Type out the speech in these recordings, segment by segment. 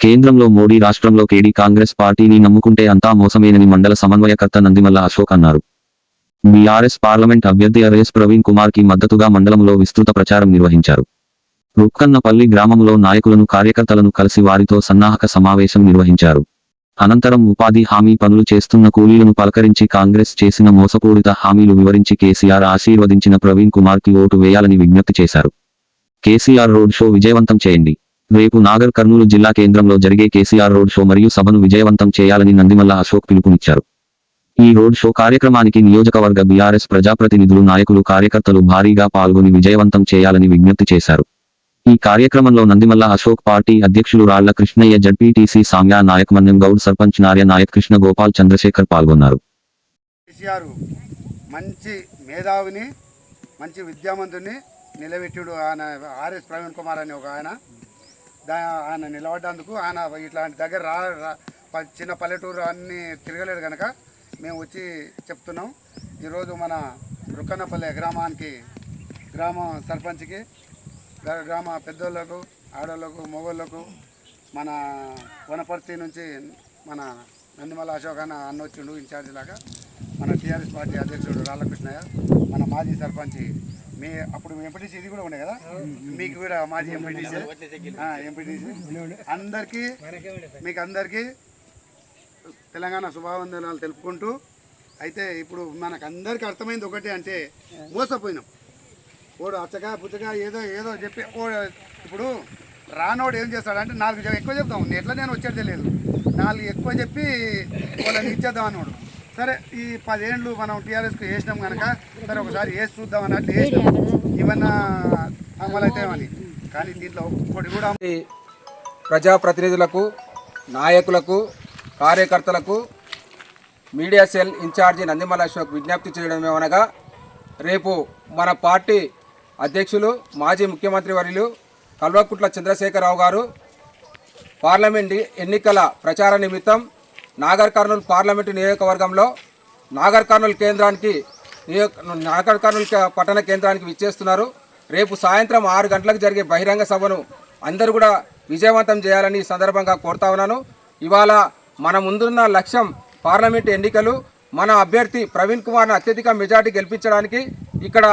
కేంద్రంలో మోడీ రాష్ట్రంలో కేడీ కాంగ్రెస్ పార్టీని నమ్ముకుంటే అంతా మోసమేనని మండల సమన్వయకర్త నందిమల్ల అశోక్ అన్నారు. బీఆర్ఎస్ పార్లమెంట్ అభ్యర్థి ఆర్ఎస్ ప్రవీణ్ కుమార్కి మద్దతుగా మండలంలో విస్తృత ప్రచారం నిర్వహించారు. రుక్కన్నపల్లి గ్రామంలో నాయకులను కార్యకర్తలను కలిసి వారితో సన్నాహక సమావేశం నిర్వహించారు. అనంతరం ఉపాధి హామీ పనులు చేస్తున్న కూలీలను పలకరించి కాంగ్రెస్ చేసిన మోసపూరిత హామీలు వివరించి కేసీఆర్ ఆశీర్వదించిన ప్రవీణ్ కుమార్కి ఓటు వేయాలని విజ్ఞప్తి చేశారు. కేసీఆర్ రోడ్ షో విజయవంతం చేయండి. రేపు నాగర్ కర్నూలు జిల్లా కేంద్రంలో జరిగే కేసీఆర్ రోడ్ షో మరియు సభను విజయవంతం చేయాలని నందిమల్ల అశోక్ పిలుపునిచ్చారు. ఈ రోడ్ షో కార్యక్రమానికి నియోజకవర్గ బీఆర్ఎస్ ప్రజాప్రతినిధులు నాయకులు కార్యకర్తలు భారీగా పాల్గొని విజయవంతం చేయాలని విజ్ఞప్తి చేశారు. ఈ కార్యక్రమంలో నందిమల్ల అశోక్ పార్టీ అధ్యక్షులు రాళ్ళ కృష్ణయ్య జడ్పీటీసీ సామ్యా నాయక్ మన్యం గౌడ్ సర్పంచ్ నార్య నాయక్ కృష్ణ గోపాల్ చంద్రశేఖర్ పాల్గొన్నారు. మంచి మేధావిని మంచి విద్యావంతుని నిలబెట్టుడు ఆయన ఆర్ఎస్ ప్రవీణ్ కుమార్ అనే ఒక ఆయన. దా ఆయన నిలబడ్డందుకు ఆయన ఇట్లాంటి దగ్గర రా చిన్న పల్లెటూరు అన్నీ తిరగలేడు కనుక మేము వచ్చి చెప్తున్నాం. ఈరోజు మన రుక్కన్నపల్లె గ్రామానికి గ్రామ సర్పంచ్కి గ్రామ పెద్దోళ్ళకు ఆడోళ్ళకు మొగోళ్ళకు మన వనపర్తి నుంచి మన నందిమల అశోక్ అన్న అన్న వచ్చిండు ఇన్ఛార్జ్ లాగా. మన టీఆర్ఎస్ పార్టీ అధ్యక్షుడు రాళ్ళకృష్ణయ్య మన మాజీ సర్పంచ్ మీ అప్పుడు ఎంపీటీసీ ఇది కూడా ఉండే కదా? మీకు కూడా మాజీ ఎంపీటీసీ. ఎంపీటీసీ. అందరికీ మీకు అందరికీ తెలంగాణ శుభావందనాలు తెలుపుకుంటూ అయితే ఇప్పుడు మనకు అందరికీ అర్థమైంది ఒకటి అంటే మోసపోయినాం. ఓడు అచ్చగా పుచ్చగా ఏదో ఏదో చెప్పి ఓ ఇప్పుడు రానోడు ఏం చేస్తాడంటే నాలుగు ఎక్కువ చెప్తాం. ఎట్లా నేను వచ్చేది తెలియదు. నాలుగు ఎక్కువ చెప్పి వాళ్ళని ఇచ్చేద్దాం అన్నాడు. సరే ఈ పదేళ్ళు మనం టీఆర్ఎస్కి వేసినాం కనుక సరే ఒకసారి వేసి చూద్దాం అన్నట్లు వేసినాం. ఇవన్నా అమలైతాయని కానీ దీంట్లో ఒక్కటి కూడా ప్రజాప్రతినిధులకు నాయకులకు కార్యకర్తలకు media cell incharge Nandimala Ashok విజ్ఞప్తి చేయడం ఏమనగా రేపు మన పార్టీ అధ్యక్షులు మాజీ ముఖ్యమంత్రి వర్యులు కల్వకుట్ల చంద్రశేఖరరావు గారు పార్లమెంట్ ఎన్నికల ప్రచార నిమిత్తం నాగర్ కర్నూలు పార్లమెంటు నియోజకవర్గంలో నాగర్ కర్నూలు కేంద్రానికి నియోజక నాగర్ కర్నూలు పట్టణ కేంద్రానికి విచ్చేస్తున్నారు. రేపు సాయంత్రం ఆరు గంటలకు జరిగే బహిరంగ సభను అందరూ కూడా విజయవంతం చేయాలని ఈ సందర్భంగా కోరుతా ఉన్నాను. ఇవాళ మన ముందున్న లక్ష్యం పార్లమెంటు ఎన్నికలు. మన అభ్యర్థి ప్రవీణ్ కుమార్ను అత్యధిక మెజార్టీ గెలిపించడానికి ఇక్కడ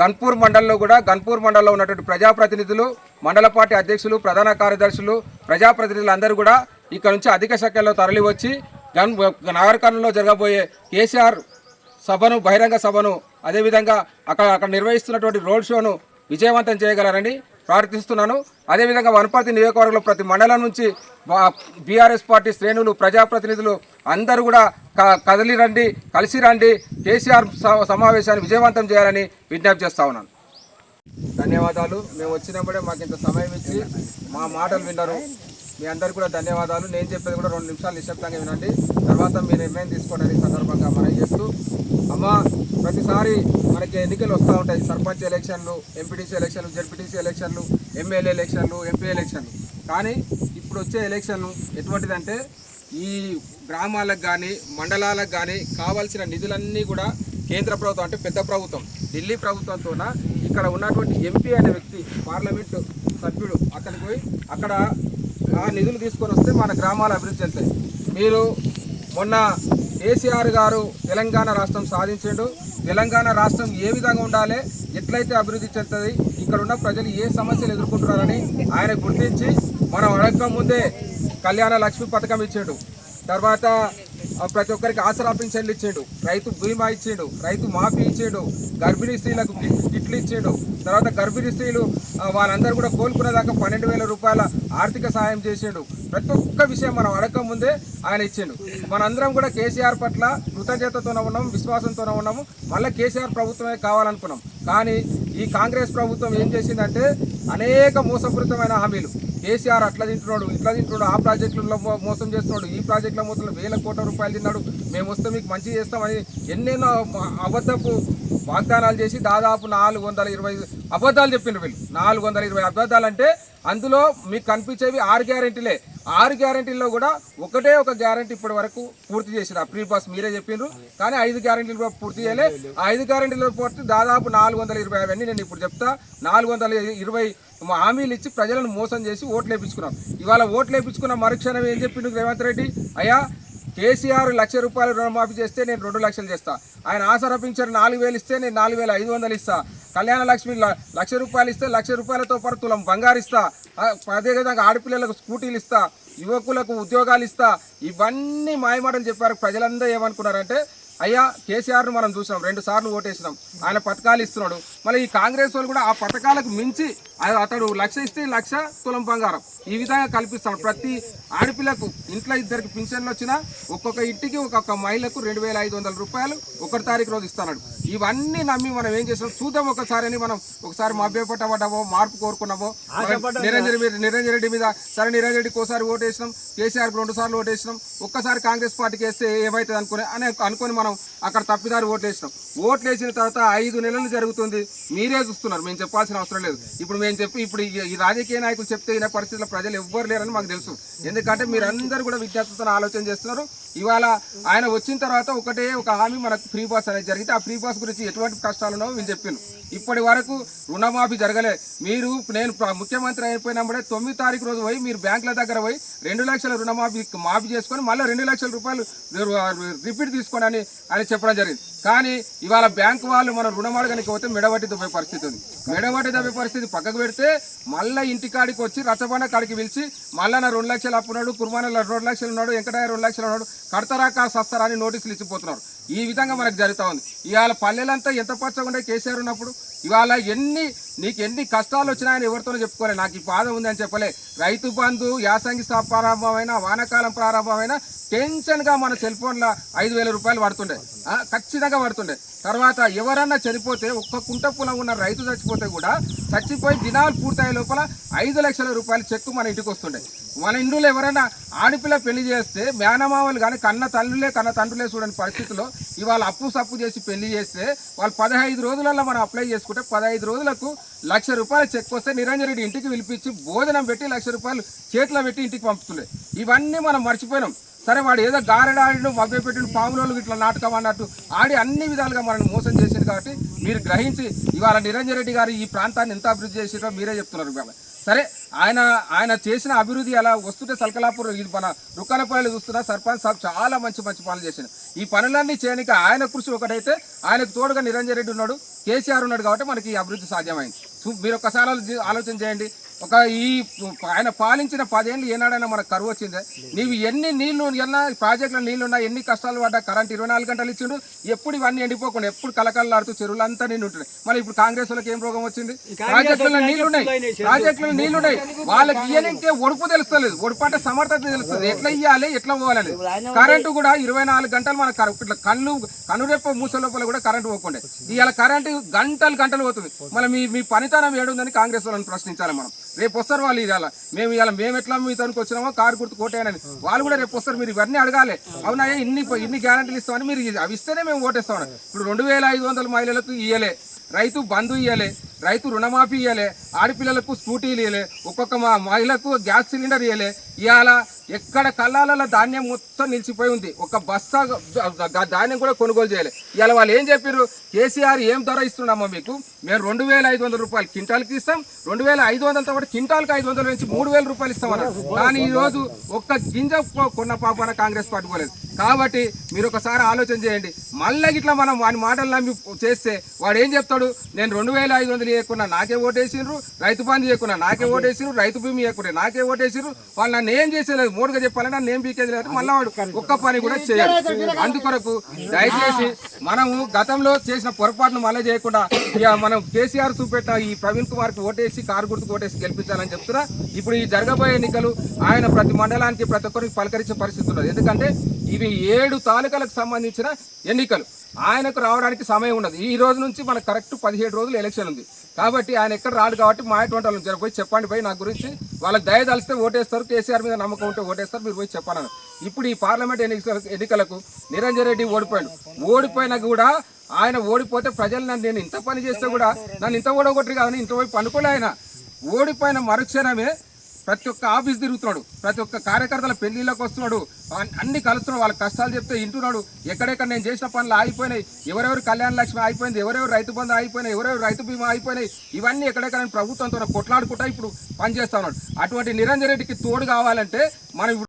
గన్పూర్ మండలంలో కూడా గన్పూర్ మండలంలో ఉన్నటువంటి ప్రజాప్రతినిధులు మండల పార్టీ అధ్యక్షులు ప్రధాన కార్యదర్శులు ప్రజాప్రతినిధులు అందరూ కూడా ఇక్కడ నుంచి అధిక సంఖ్యలో తరలివచ్చి గన్ నాగరికర్ణంలో జరగబోయే కేసీఆర్ సభను బహిరంగ సభను అదేవిధంగా అక్కడ అక్కడ నిర్వహిస్తున్నటువంటి రోడ్ షోను విజయవంతం చేయగలరని ప్రార్థిస్తున్నాను. అదేవిధంగా వనపర్తి నియోజకవర్గంలో ప్రతి మండలం నుంచి బీఆర్ఎస్ పార్టీ శ్రేణులు ప్రజాప్రతినిధులు అందరూ కూడా క- కదిలి రండి కలిసి రండి కేసీఆర్ స- సమావేశాన్ని విజయవంతం చేయాలని విజ్ఞప్తి చేస్తా ఉన్నాను. ధన్యవాదాలు. మేము వచ్చినప్పుడే మాకు ఇంత సమయం ఇచ్చి మా మాటలు విన్నారు. మీ అందరికీ కూడా ధన్యవాదాలు. నేను చెప్పేది కూడా రెండు నిమిషాలు నిశ్శబ్దంగా వినండి. తర్వాత మీ నిర్ణయం తీసుకోవడానికి సందర్భంగా మనం చేస్తూ అమ్మ ప్రతిసారి మనకి ఎన్నికలు వస్తూ ఉంటాయి. సర్పంచ్ ఎలక్షన్లు ఎంపీటీసీ ఎలక్షన్లు జడ్పీటీసీ ఎలక్షన్లు ఎమ్మెల్యే ఎలక్షన్లు ఎంపీ ఎలక్షన్లు. కానీ ఇప్పుడు వచ్చే ఎలక్షన్ ఎటువంటిదంటే ఈ గ్రామాలకు కానీ మండలాలకు కానీ కావాల్సిన నిధులన్నీ కూడా కేంద్ర ప్రభుత్వం అంటే పెద్ద ప్రభుత్వం ఢిల్లీ ప్రభుత్వంతోన ఇక్కడ ఉన్నటువంటి ఎంపీ అనే వ్యక్తి పార్లమెంటు సభ్యుడు అక్కడికి పోయి అక్కడ ఆ నిధులు తీసుకొని వస్తే మన గ్రామాలు అభివృద్ధి చెందుతాయి. మీరు మొన్న కేసీఆర్ గారు తెలంగాణ రాష్ట్రం సాధించాడు. తెలంగాణ రాష్ట్రం ఏ విధంగా ఉండాలి ఎట్లయితే అభివృద్ధి చెందుతుంది ఇక్కడ ఉన్న ప్రజలు ఏ సమస్యలు ఎదుర్కొంటున్నారని ఆయన గుర్తించి మనం అడగక ముందే కళ్యాణ లక్ష్మి పథకం ఇచ్చాడు. తర్వాత ప్రతి ఒక్కరికి ఆసరా పింఛన్లు ఇచ్చిండు. రైతు బీమా ఇచ్చిండు. రైతు మాఫీ ఇచ్చిండు. గర్భిణీ స్త్రీలకు కిట్లు ఇచ్చిండు. తర్వాత గర్భిణీ స్త్రీలు వాళ్ళందరూ కూడా కోలుకునేదాకా పన్నెండు వేల రూపాయల ఆర్థిక సహాయం చేసిండు. ప్రతి ఒక్క విషయం మనం అడగక ముందే ఆయన ఇచ్చిండు. మనందరం కూడా కేసీఆర్ పట్ల కృతజ్ఞతతోనే ఉన్నాం విశ్వాసంతోనే ఉన్నాము. మళ్ళీ కేసీఆర్ ప్రభుత్వమే కావాలనుకున్నాం. కానీ ఈ కాంగ్రెస్ ప్రభుత్వం ఏం చేసిందంటే అనేక మోసపూరితమైన హామీలు. కేసీఆర్ అట్లా తింటున్నాడు ఇట్లా తింటున్నాడు ఆ ప్రాజెక్టులలో మోసం చేస్తున్నాడు ఈ ప్రాజెక్టుల మోసం వేల కోట్ల రూపాయలు తిన్నాడు మేము వస్తే మీకు మంచి చేస్తామని ఎన్నెన్నో అబద్ధపు వాగ్దానాలు చేసి దాదాపు నాలుగు వందల ఇరవై అబద్ధాలు చెప్పిండ్రు వీళ్ళు. నాలుగు వందల ఇరవై అబద్ధాలు అంటే అందులో మీకు కనిపించేవి ఆరు గ్యారెంటీలే. ఆరు గ్యారంటీల్లో కూడా ఒకటే ఒక గ్యారెంటీ ఇప్పటి వరకు పూర్తి చేసిన ప్రీ పాస్ మీరే చెప్పిండ్రు. కానీ ఐదు గ్యారెంటీలు కూడా పూర్తి చేయలే. ఆ ఐదు గ్యారెంటీలో పూర్తి దాదాపు నాలుగు వందల ఇరవై అవన్నీ నేను ఇప్పుడు చెప్తా. నాలుగు వందల ఇరవై హామీలు ఇచ్చి ప్రజలను మోసం చేసి ఓట్లు వేయించుకున్నాం ఇవాళ ఓట్లు వేయించుకున్న మరుక్షణం ఏం చెప్పిండు రేవంత్ రెడ్డి? అయ్యా కేసీఆర్ లక్ష రూపాయలు రుణమాఫీ చేస్తే నేను రెండు లక్షలు చేస్తా. ఆయన ఆసరా పింఛన్ నాలుగు వేలు ఇస్తే నేను నాలుగు వేల ఐదు వందలు ఇస్తా. కళ్యాణ లక్ష్మి ల- లక్ష రూపాయలు ఇస్తే లక్ష రూపాయలతో పాటు తులం బంగారు ఇస్తా. అదేవిధంగా ఆడపిల్లలకు స్కూటీలు ఇస్తా. యువకులకు ఉద్యోగాలు ఇస్తా. ఇవన్నీ మాయమాటలు చెప్పారు ప్రజలందరూ ఏమనుకున్నారంటే అయ్యా కేసీఆర్ను మనం చూసినాం రెండు సార్లు ఓటేసినాం. ఆయన పథకాలు ఇస్తున్నాడు. మళ్ళీ ఈ కాంగ్రెస్ వాళ్ళు కూడా ఆ పథకాలకు మించి అతడు లక్ష ఇస్తే లక్ష తులం బంగారం. ఈ విధంగా కల్పిస్తాడు ప్రతి ఆడపిల్లకు ఇంట్లో ఇద్దరికి పింఛన్లు వచ్చినా ఒక్కొక్క ఇంటికి ఒక్కొక్క మహిళకు రెండు వేల ఐదు వందల రూపాయలు ఒకటి తారీఖు రోజు ఇస్తున్నాడు. ఇవన్నీ నమ్మి మనం ఏం చేస్తాం చూద్దాం ఒకసారి అని మనం ఒకసారి మభ్యపట్టబడ్డామో మార్పు కోరుకున్నామో నిరంజన్ రెడ్డి నిరంజన్ రెడ్డి మీద సరే నిరంజన్ రెడ్డికి ఒకసారి ఓటేసినాం కేసీఆర్ రెండు సార్లు ఓటేసినాం ఒక్కసారి కాంగ్రెస్ పార్టీకి వేస్తే ఏమవుతుంది అనుకుని అని అనుకొని మనం అక్కడ తప్పిదారి ఓట్లేసినాం. ఓట్లు వేసిన తర్వాత ఐదు నెలలు జరుగుతుంది. మీరే చూస్తున్నారు. మేము చెప్పాల్సిన అవసరం లేదు. ఇప్పుడు మేము చెప్పి ఇప్పుడు ఈ- రాజకీయ నాయకులు చెప్తే ఈ పరిస్థితుల్లో ప్రజలు ఎవ్వరు లేరని మాకు తెలుసు. ఎందుకంటే మీరందరూ కూడా విజ్ఞాపనతో ఆలోచన చేస్తున్నారు. ఇవాళ ఆయన వచ్చిన తర్వాత ఒకటే ఒక హామీ మనకు ఫ్రీ పాస్ అనేది జరిగితే ఆ ఫ్రీ పాస్ గురించి ఎటువంటి కష్టాలు మేము వీళ్ళు చెప్పిండు ఇప్పటి వరకు రుణమాఫీ జరగలే. మీరు నేను ప్ర- ముఖ్యమంత్రి అయిపోయినప్పుడే తొమ్మిది తారీఖు రోజు పోయి మీరు బ్యాంకుల దగ్గర పోయి రెండు లక్షల రుణమాఫీ మాఫీ చేసుకొని మళ్ళీ రెండు లక్షల రూపాయలు రిపీట్ తీసుకోండి అని అని చెప్పడం జరిగింది. కానీ ఇవాళ బ్యాంకు వాళ్ళు మనం రుణం అడగడానికి పోతే మెడవటి దొబ్బే పరిస్థితి ఉంది. మెడవటి దొబ్బే పరిస్థితి పక్కకు పెడితే మళ్ళీ ఇంటికాడికి వచ్చి రచ్చబండ కాడికి పిలిచి మళ్ళీ నా రెండు లక్షలు అప్పున్నాడు కుర్మాన రెండు లక్షలు ఉన్నాడు వెంకటయ్య రెండు లక్షలు ఉన్నాడు కడతారా కా సస్తారా అని నోటీసులు ఇచ్చిపోతున్నారు. ఈ విధంగా మనకు జరుగుతూ ఉంది. ఇవాళ పల్లెలంతా ఎంత పచ్చగా ఉండే కేసీఆర్ ఉన్నప్పుడు ఇవాళ ఎన్ని నీకు ఎన్ని కష్టాలు వచ్చినా ఆయన ఎవరితోనూ చెప్పుకోలే. నాకు ఈ బాధ ఉంది అని చెప్పలే. రైతు బంధు యాసంగి స్థా- ప్రారంభమైన వానాకాలం ప్రారంభమైన టెన్షన్గా మన సెల్ ఫోన్లో ఐదు వేల రూపాయలు పడుతుండే. ఖచ్చితంగా పడుతుండే. తర్వాత ఎవరన్నా చనిపోతే ఒక్క కుంట పొలం ఉన్న రైతు చచ్చిపోతే కూడా చచ్చిపోయి దినాలు పూర్తయ్యే లోపల ఐదు లక్షల రూపాయల చెక్కు మన ఇంటికి వస్తుండే. మన ఇంట్లో ఎవరైనా ఆడపిల్ల పెళ్ళి చేస్తే మేనమామలు కానీ కన్న తల్లులే కన్న తండ్రులే చూడని పరిస్థితిలో ఇవాళ అప్పు సప్పు చేసి పెళ్ళి చేస్తే వాళ్ళు పదహైదు రోజులలో మనం అప్లై చేసుకుంటాం పదహైదు రోజులకు లక్ష రూపాయల చెక్ వస్తే నిరంజన్ రెడ్డి ఇంటికి పిలిపించి భోజనం పెట్టి లక్ష రూపాయలు చేతిలో పెట్టి ఇంటికి పంపుతుండే. ఇవన్నీ మనం మర్చిపోయినాం. సరే వాడు ఏదో గారెడాడిను మభ్య పెట్టిన పాములోళ్ళు ఇట్లా నాటకం అన్నట్టు ఆడి అన్ని విధాలుగా మనల్ని మోసం చేసింది కాబట్టి మీరు గ్రహించి ఇవాళ నిరంజన్ రెడ్డి గారు ఈ ప్రాంతాన్ని ఎంత అభివృద్ధి చేసిరో మీరే చెప్తున్నారు ఇవాళ సరే ఆయన ఆయన చేసిన అభివృద్ధి అలా వస్తుంటే సల్కలాపూర్ ఇది మన రుక్కలపల్లి చూస్తున్నా సర్పంచ్ సాబ్ చాలా మంచి మంచి పనులు చేసిండు. ఈ పనులన్నీ చేయడానికి ఆయన కృషి ఒకటైతే ఆయనకు తోడుగా నిరంజన్ రెడ్డి ఉన్నాడు. కేసీఆర్ ఉన్నాడు కాబట్టి మనకి అభివృద్ధి సాధ్యమైంది. మీరు ఒక్కసారి ఆలోచన చేయండి. ఒక ఈ ఆయన పాలించిన పదేళ్ళు ఏనాడైనా మనకు కరువు వచ్చిందే. నీవు ఎన్ని నీళ్ళు ఎన్న ప్రాజెక్టులో నీళ్ళు ఉన్నా ఎన్ని కష్టాలు పడ్డా కరెంట్ ఇరవై నాలుగు గంటలు ఇచ్చిండు ఎప్పుడు ఇవన్నీ ఎండిపోకుండా ఎప్పుడు కలకలలాడుతూ చెరువులంతా నిండి ఉంటున్నాయి మళ్ళీ ఇప్పుడు కాంగ్రెస్ వాళ్ళకి ఏం రోగం వచ్చింది? ప్రాజెక్టులో నీళ్ళు ఉన్నాయి. ప్రాజెక్టులో నీళ్ళు ఉన్నాయి. వాళ్ళకి ఇయ్యనికే ఒడుపు తెలుస్తలేదు. ఒడుపు అంటే సమర్థత తెలుస్తుంది ఎట్లా ఇయ్యాలి? ఎట్లా పోవాలని కరెంటు కూడా ఇరవై నాలుగు గంటలు మన ఇట్లా కళ్ళు కనురెప్ప మూస లోపల కూడా కరెంటు పోకుండా. ఇవాళ కరెంటు గంటలు గంటలు పోతుంది. మళ్ళీ మీ మీ పనితనం ఏడుందని కాంగ్రెస్ వాళ్ళని ప్రశ్నించాలి మనం. రేపు వస్తారు వాళ్ళు ఇవాళ. మేము ఇవాళ మేము ఎట్లా మీ తనకు వచ్చినామో కారు గుర్తు కోటేయనని. వాళ్ళు కూడా రేపు వస్తారు మీరు ఇవన్నీ అడగాలి. అవునా ఇన్ని ఇన్ని గ్యారంటీలు ఇస్తామని మీరు ఇది- అవి ఇస్తేనే మేము ఓటేస్తాం ఇప్పుడు రెండు వేల ఐదు వందల మహిళలకు ఇయ్యలే. రైతు బంధు ఇయ్యలే. రైతు రుణమాఫీ ఇయ్యలే. ఆడపిల్లలకు స్కూటీలు ఇయ్యలే. ఒక్కొక్క మా మహిళకు గ్యాస్ సిలిండర్ ఇయ్యలే. ఇవాళ ఎక్కడ కళ్ళాలలో ధాన్యం మొత్తం నిలిచిపోయి ఉంది. ఒక బస్తా ధాన్యం కూడా కొనుగోలు చేయాలి. ఇవాళ వాళ్ళు ఏం చెప్పారు కేసీఆర్ ఏం ధర ఇస్తున్నామో మీకు? మేము రెండు వేల ఐదు వందల రూపాయలు క్వింటాల్కి ఇస్తాం. రెండు వేల ఐదు వందలతో కూడా కింటాల్కి ఐదు వందల నుంచి మూడు వేల రూపాయలు ఇస్తామన్నారు. కానీ ఈరోజు ఒక్క గింజ కొన్న పాపన కాంగ్రెస్ పార్టీ కాబట్టి మీరు ఒకసారి ఆలోచన చేయండి. మళ్ళీ ఇట్లా మనం వాని మాటలు నమ్మి చేస్తే వాడు ఏం చెప్తాడు? నేను రెండు వేల ఐదు వందలు చేయకుండా నాకే ఓటేసిండ్రు రైతు బంధు చేయకుండా నాకే ఓటేసిండ్రు రైతు భూమి చేయకుండా నాకే ఓటేసిండ్రు వాళ్ళు నన్ను ఏం చేసేలేదు మూడుగా చెప్పాలంటే నన్ను ఏం పీకేది లేదు. మళ్ళీ వాడు ఒక్క పని కూడా చేయాలి అందుకొరకు దయచేసి మనము గతంలో చేసిన పొరపాటును మళ్ళీ చేయకుండా ఇక మనం కేసీఆర్ చూపెట్టిన ఈ ప్రవీణ్ కుమార్కి ఓటేసి కారు గుర్తుకు ఓటేసి గెలిపించాలని చెప్తున్నా. ఇప్పుడు ఈ జరగబోయే ఎన్నికలు ఆయన ప్రతి మండలానికి ప్రతి ఒక్కరికి పలకరించే పరిస్థితి ఉన్నది. ఎందుకంటే ఇవి ఏడు తాలూకాలకు సంబంధించిన ఎన్నికలు. ఆయనకు రావడానికి సమయం ఉన్నది. ఈ రోజు నుంచి మనకు కరెక్ట్ పదిహేడు రోజులు ఎలక్షన్ ఉంది. కాబట్టి ఆయన ఎక్కడ రాడు కాబట్టి మా అటువంటి వాళ్ళని జర పోయి చెప్పండి పోయి నా గురించి. వాళ్ళకి దయదలిస్తే ఓటేస్తారు. కేసీఆర్ మీద నమ్మకం ఉంటే ఓటేస్తారు. మీరు పోయి చెప్పాను ఇప్పుడు ఈ పార్లమెంట్ ఎన్నికల ఎన్నికలకు నిరంజన్ రెడ్డి ఓడిపోయాడు. ఓడిపోయినా కూడా ఆయన ఓడిపోతే ప్రజలు నన్ను నేను ఇంత పని చేస్తే కూడా నన్ను ఇంత ఓడగొట్టరు కాదని ఇంత పోయి పనుకోలే ఆయన. ఓడిపోయిన మరుక్షణమే ప్రతి ఒక్క ఆఫీస్ తిరుగుతున్నాడు. ప్రతి ఒక్క కార్యకర్తల పెళ్ళిళ్ళకి వస్తున్నాడు. అన్ని కలుస్తున్నాడు. వాళ్ళ కష్టాలు చెప్తే వింటున్నాడు. ఎక్కడెక్కడ నేను చేసిన పనులు ఆగిపోయినాయి. ఎవరెవరు కళ్యాణ లక్ష్మి అయిపోయింది ఎవరెవరు రైతు బంధు ఆగిపోయినాయి ఎవరెవరు రైతు బీమా అయిపోయినాయి ఇవన్నీ ఎక్కడెక్కడ ప్రభుత్వంతో కొట్లాడుకుంటా ఇప్పుడు పనిచేస్తా ఉన్నాడు. అటువంటి నిరంజన్ రెడ్డికి తోడు కావాలంటే మనం ఇప్పుడు